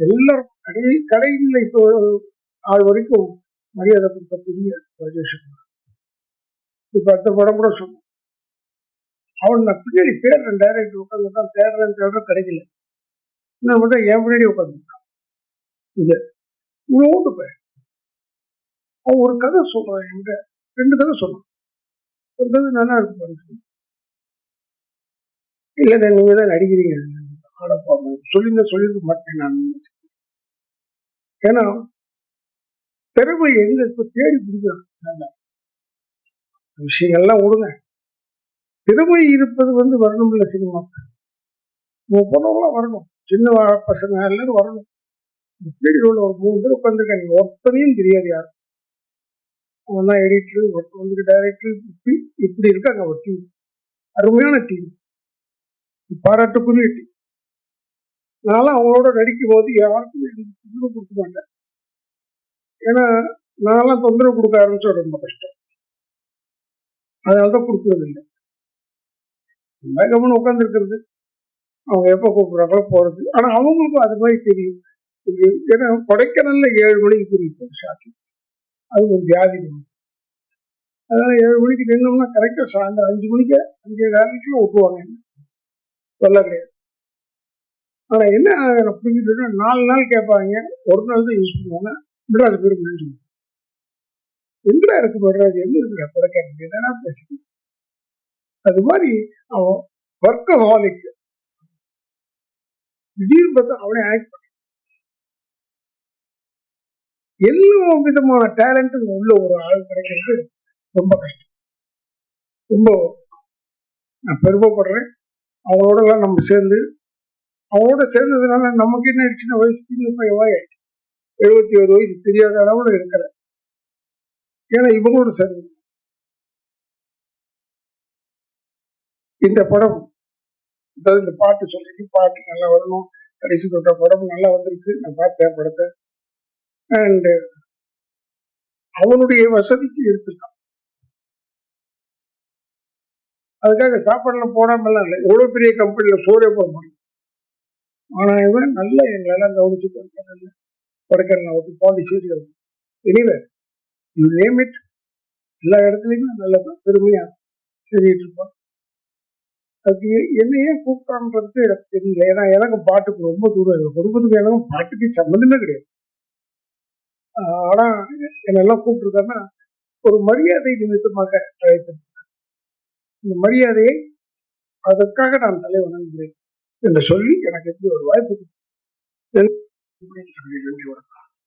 எல்லாரும் கடை கடைநிலை இப்போ ஆள் வரைக்கும் மரியாதை கொடுத்த பெரிய ராஜேஷ் இப்ப அடுத்த படம் கூட சொன்னான் அவன் நான் பின்னாடி தேடுறேன் டைரக்டர் உட்காந்து தான் தேடுறேன் தேடுறேன் கிடைக்கல. நான் மட்டும் என் பின்னாடி உட்காந்துருக்கான் இது இவ்வளோண்டு போய் அவன் ஒரு கதை சொல்றான் என்கிட்ட ரெண்டு கதை சொன்னான் ஒரு கதை நல்லா இருக்கும் பாருங்க இல்லைங்க நீங்க தான் நடிக்கிறீங்க. ஆடப்பா சொல்லிங்க சொல்லிருக்க மாட்டேன் நான். ஏன்னா திறமை எங்க இப்ப தேடி பிடிக்கிறான்? விஷயங்கள்லாம் விடுங்க. திறமை இருப்பது வந்து வரணும் இல்லை சினிமா. உங்க பொண்ணவங்களாம் வரணும். சின்ன பசங்க எல்லாரும் வரணும். தேடி உள்ள ஒரு மூணு பேர் உட்காந்துருக்காங்க ஒருத்தனையும் தெரியாது யாரும். அவன் தான் எடிட்டர் ஒருத்தர் வந்து டைரக்டர் இப்படி இப்படி இருக்காங்க ஒரு டீம் அருமையான டீம் பாராட்டுக்குரிய டீம் நான்லாம் அவங்களோட நடிக்கும் போது யாருக்கும் எனக்கு தொந்தரவு கொடுக்க மாட்டேன். ஏன்னா நான்லாம் தொந்தரவு கொடுக்க ஆரம்பிச்சா ரொம்ப கஷ்டம். அதனால தான் கொடுக்கறது இல்லை. வேகமான உட்காந்துருக்கிறது அவங்க எப்போ கூப்பிடுறாங்களோ போறது. ஆனா அவங்களுக்கும் அது மாதிரி தெரியும். ஏன்னா கொடைக்கானல்ல ஏழு மணிக்கு தெரியும் ஷாக்கி அது ஒரு வியாதி அதனால ஏழு மணிக்கு நின்னோம்னா கரெக்டாக சாயந்தரம் அஞ்சு மணிக்கு அஞ்சு வேலைக்குள்ள விட்டுவாங்க சொல்ல கிடையாது. ஆனா என்ன எனக்கு நாலு நாள் கேட்பாங்க. ஒரு நாள் தான் யூஸ் பண்ணுவாங்க. மெட்ராஸ் பேர் முடிஞ்சு எங்கடா இருக்கு மெட்ராஸ் எங்க இருக்கு கொடைக்கானல் என்னன்னா பேசுறேன் அது மாதிரி அவன் ஒர்க்க ஹாலிக் திடீர்னு பார்த்தா அவனே ஆக்ட் பண்ண. எல்லா விதமான டேலண்ட்டும் உள்ள ஒரு ஆள் கிடைக்கிறது ரொம்ப கஷ்டம். ரொம்ப நான் பெருமைப்படுறேன். அவங்களோட எல்லாம் நம்ம சேர்ந்து அவங்களோட சேர்ந்ததுனால நமக்கு என்ன ஆயிடுச்சுன்னா வயசு சின்ன பையன் ஆயிடுச்சு. எழுபத்தி ஒரு வயசு தெரியாத அளவுல இருக்கிற. ஏன்னா இவங்களோட சேர்ந்து. இந்த படம் அதாவது இந்த பாட்டு சொல்லிட்டு பாட்டு நல்லா வரணும். கடைசி தொட்ட படம் நல்லா வந்திருக்கு. நான் பார்த்தேன் படத்தை. அண்டு அவனுடைய வசதிக்கு எடுத்துட்டான். அதுக்காக சாப்பாடுல போடாமல்லாம் இல்லை. எவ்வளோ பெரிய கம்பெனியில் சோறே போட மாட்டோம் ஆனா இவன் நல்ல எங்களெல்லாம் கவனிச்சு கொடைக்கானல் ஆகட்டும் Pondicherry anyway you name it எல்லா இடத்துலையுமே நல்ல பெருமையா சொல்லிட்டு இருப்பான். அதுக்கு எ- என்ன ஏன் கூப்பிட்டான்றது எனக்கு தெரியல. ஏன்னா எனக்கு பாட்டுக்கு ரொம்ப தூரம் எங்க குடும்பத்துக்கு எனக்கும் பாட்டுக்கு சம்மந்தமே கிடையாது. ஆஹ் ஆனா என்னெல்லாம் கூப்பிட்டுருக்காருன்னா ஒரு மரியாதை நிமித்தமாக அழைத்து இந்த மரியாதையை அதற்காக நான் தலை வணங்குகிறேன் என்று சொல்லி எனக்கு ஒரு வாய்ப்பு கொடுத்தது. நன்றி வணக்கம்